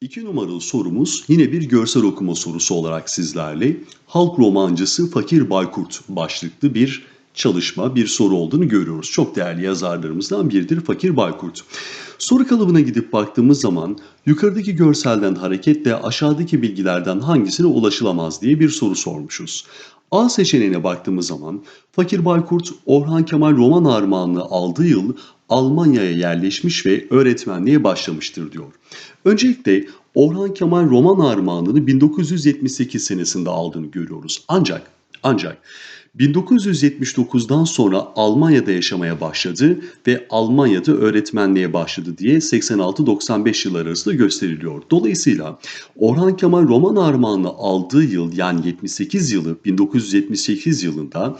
İki numaralı sorumuz yine bir görsel okuma sorusu olarak sizlerle halk romancısı Fakir Baykurt başlıklı bir çalışma, bir soru olduğunu görüyoruz. Çok değerli yazarlarımızdan biridir Fakir Baykurt. Soru kalıbına gidip baktığımız zaman yukarıdaki görselden hareketle aşağıdaki bilgilerden hangisine ulaşılamaz diye bir soru sormuşuz. A seçeneğine baktığımız zaman Fakir Baykurt Orhan Kemal roman armağanını aldığı yıl Almanya'ya yerleşmiş ve öğretmenliğe başlamıştır diyor. Öncelikle Orhan Kemal roman armağanını 1978 senesinde aldığını görüyoruz. Ancak ancak 1979'dan sonra Almanya'da yaşamaya başladı ve Almanya'da öğretmenliğe başladı diye 86-95 yıllar arasında gösteriliyor. Dolayısıyla Orhan Kemal roman armağanını aldığı yıl yani 78 yılı 1978 yılında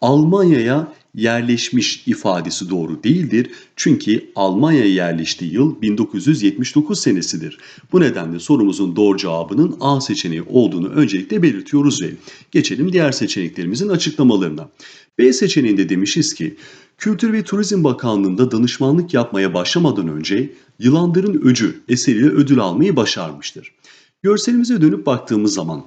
Almanya'ya yerleşmiş ifadesi doğru değildir. Çünkü Almanya'ya yerleştiği yıl 1979 senesidir. Bu nedenle sorumuzun doğru cevabının A seçeneği olduğunu öncelikle belirtiyoruz ve geçelim diğer seçeneklerimizin açıklamalarına. B seçeneğinde demişiz ki Kültür ve Turizm Bakanlığı'nda danışmanlık yapmaya başlamadan önce Yılanların Öcü eseriyle ödül almayı başarmıştır. Görselimize dönüp baktığımız zaman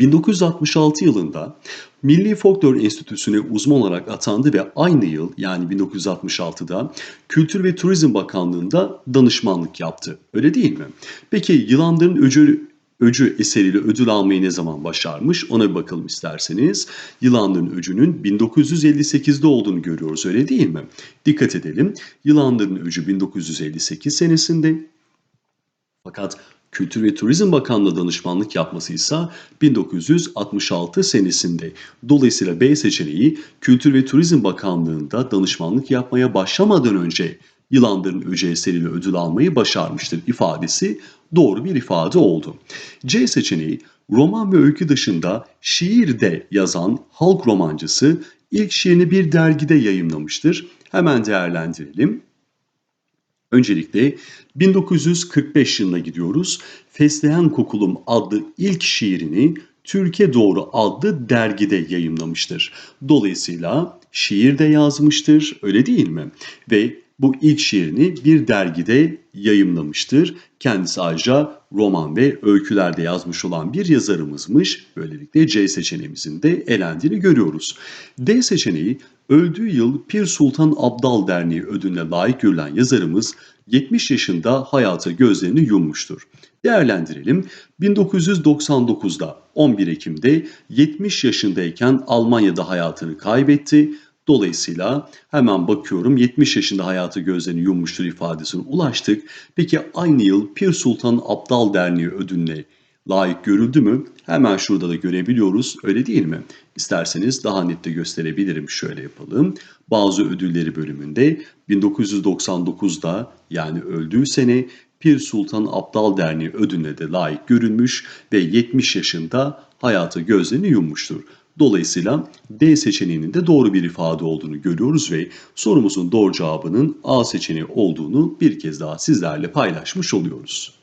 1966 yılında Milli Folklor Enstitüsü'ne uzman olarak atandı ve aynı yıl yani 1966'da Kültür ve Turizm Bakanlığı'nda danışmanlık yaptı. Öyle değil mi? Peki Yılanların Öcü Öcü eseriyle ödül almayı ne zaman başarmış? Ona bir bakalım isterseniz. Yılanların Öcü'nün 1958'de olduğunu görüyoruz öyle değil mi? Dikkat edelim. Yılanların Öcü 1958 senesinde fakat Kültür ve Turizm Bakanlığı danışmanlık yapması ise 1966 senesinde. Dolayısıyla B seçeneği Kültür ve Turizm Bakanlığı'nda danışmanlık yapmaya başlamadan önce Yılandır'ın Öce eseriyle ödül almayı başarmıştır ifadesi doğru bir ifade oldu. C seçeneği roman ve öykü dışında şiir de yazan halk romancısı ilk şiirini bir dergide yayımlamıştır. Hemen değerlendirelim. Öncelikle 1945 yılına gidiyoruz. Fesleğen Kokulum adlı ilk şiirini Türkiye Doğru adlı dergide yayımlamıştır. Dolayısıyla şiir de yazmıştır, öyle değil mi? Ve bu ilk şiirini bir dergide yayımlamıştır. Kendisi ayrıca roman ve öykülerde yazmış olan bir yazarımızmış. Böylelikle C seçeneğimizin de elendiğini görüyoruz. D seçeneği öldüğü yıl Pir Sultan Abdal Derneği ödülüne layık görülen yazarımız 70 yaşında hayata gözlerini yummuştur. Değerlendirelim. 1999'da 11 Ekim'de 70 yaşındayken Almanya'da hayatını kaybetti. Dolayısıyla hemen bakıyorum 70 yaşında hayatı gözlerini yummuştur ifadesine ulaştık. Peki aynı yıl Pir Sultan Abdal Derneği ödülüne layık görüldü mü? Hemen şurada da görebiliyoruz. Öyle değil mi? İsterseniz daha net de gösterebilirim. Şöyle yapalım. Bazı ödülleri bölümünde 1999'da yani öldüğü sene Pir Sultan Abdal Derneği ödülüne de layık görülmüş ve 70 yaşında hayatı gözlerini yummuştur. Dolayısıyla D seçeneğinin de doğru bir ifade olduğunu görüyoruz ve sorumuzun doğru cevabının A seçeneği olduğunu bir kez daha sizlerle paylaşmış oluyoruz.